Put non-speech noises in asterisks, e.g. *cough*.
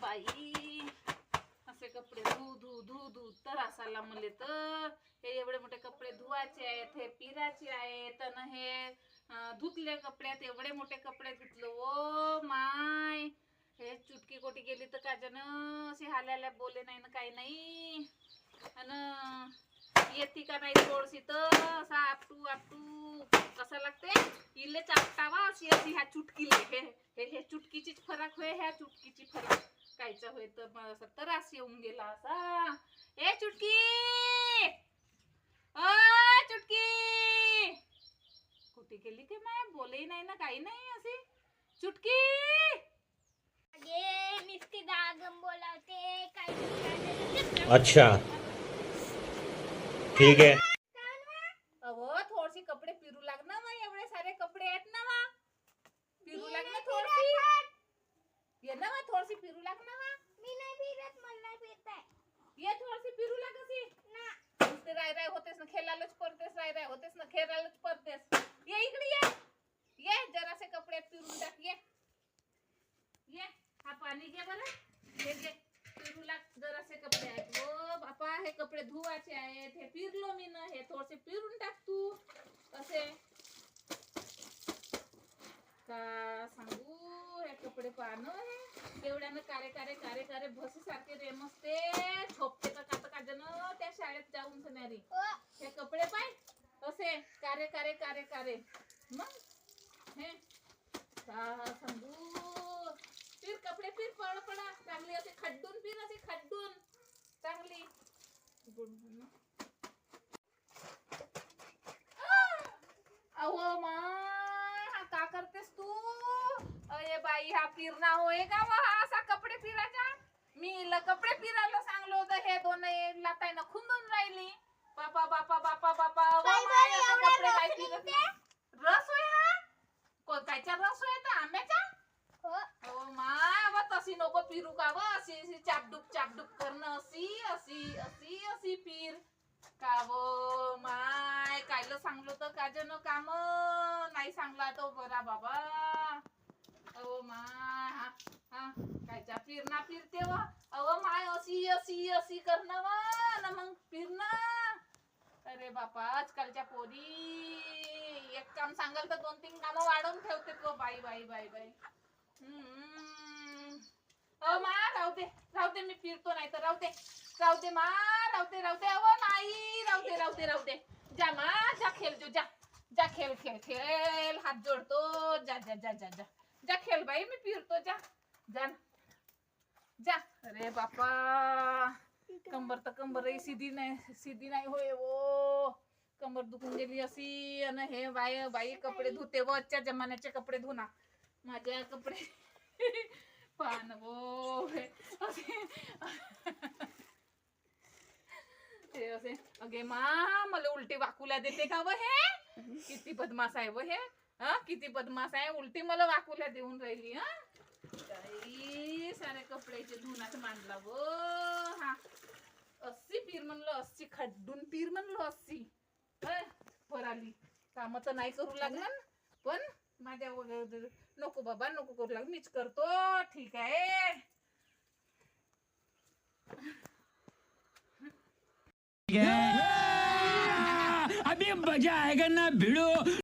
बाई. असे कपडे धू धू धू धू तर असायला मले तर. हे एवढे मोठे कपडे धुवायचे आहेत हे पिराचे आहेत आणि हे धुतले कपड्यात एवढे मोठे कपडे धुतलो. Oh my. हे चुटकी कोटी गेली तर काजन असे हाल्याला बोले नाही ना काही नाही. अन येते का नाही थोडशी तर? असा आपटू आपटू. कसं लागते? इले चापटावा अशी अशी ह्या चुटकीले. हे हे हे चुटकीचीच फरक होय ह्या चुटकीची फरक. कायचा होय तर मला असं त्रास येऊन गेला असा. ए चुटकी! अ चुटकी! कुठे गेली की माय? बोलही नाही ना काही नाही असे चुटकी! अगे नुसती दागम बोलावते काय अच्छा. ठीक है अहो थोडीशी कपडे पिरू लाग ना मग एवढे सारे कपडे आहेत ना वा पिरू लाग ना थोडीशी ये ना वा थोडीशी पिरू लाग ना वा मी नाही फिरत मला नाही फिरताय ये थोडीशी पिरू लाग अशी ना नुसते राय राय होतेस ना खेळायलाच राय राय होतेस ना खेळायलाच पडतेस ये इकडे ये. ये जरासे कपडे पिरून टाक ये. ये हा पाणी घे बरं. हे घे. पिरू लाग जरासे कपडे आहेत. ओ बापा हे कपडे धुवायचे आहेत. हे पिरलो मी ना हे थोडेसे पिरून टाक तू. असे. का सांगू हे कपडे पाहणं हे. एवढ्यानं कारे कारे कारे कारे भसी सारखे रेमसते झोपते का कात काजन त्या शाळेत जाऊन सणारी हे कपडे पाय. असे कारे कारे कारे कारे. मग हे सांगू फिर कपडे फिर पळ पडा चांगली असे खड्डून फिर असे खड्डून. चांगली. गुड अहो मा हा का करतेस तू? अरे बाई हा फिरणा होय का वा? असा कपडे फिरायचा मी कपडे फिरायला सांगलो होतं हे दोन लातायनं खुंदून राहिली. बापा बापा बापा बापा व काय माय, बरं असे एवढा कपडे काय रस फिरत निघते? रस होय हा? को- कायचा रस होय तर आंब्याचा हो. हो माय तशी नको फिरू का व अशी अशी चापडूप चापडूप करणं अशी अशी अशी अशी फिर. का व माय कायलं सांगलो तर काजन काम? नाही सांगला तो बरा बाबा. अहो माय हा हा कायच्या फिरणा फिरते व? अहो माय अशी अशी अशी करणं व? अरे बापा, आजकालच्या पोरी. एक काम सांगाल तर दोन तीन कामं वाढवून तो बाई बाई बाई बाई. हम्म. अहो, मा, राहू दे राहू दे, मी फिरतो नाही तर राहू दे. राहू दे, मा, राहू दे अहो, नाही, राहू दे राहू दे राहू दे. जा, मा, जा, खेळ, जो, जा. जा, खेळ खेळ खेळ. हात जोडतो. जा जा जा जा जा. जा, खेळ, बाई, मी फिरतो, जा. जा जा. अरे बापा. कंबर तर कंबर सीधी नाही सीधी नाही होय, ओ. कंबर दुखून गेली अशी आणि हे बाय बाई कपडे धुते व आजच्या जमान्याचे कपडे धुना. माझ्या कपडे. *laughs* पान वो हे असे. असे. अगे मा मला उलटी वाकुल्या देते का व हे? किती बदमाश आहे व हे? हा किती बदमाश आहे? उलटी मला वाकुल्या देऊन राहिली हा? सारे कपड्याचे धुनाच मांडला व हा. अस्सी पीर म्हणलं अस्सी खड्डून पीर म्हणलं अस्सी वर आली. काम तर नाही करू लागलं. पण माझ्या वगैरे नको बाबा नको करू लाग मीच करतो. ठीक आहे. अभी मजा आएगा ना भिड़ो.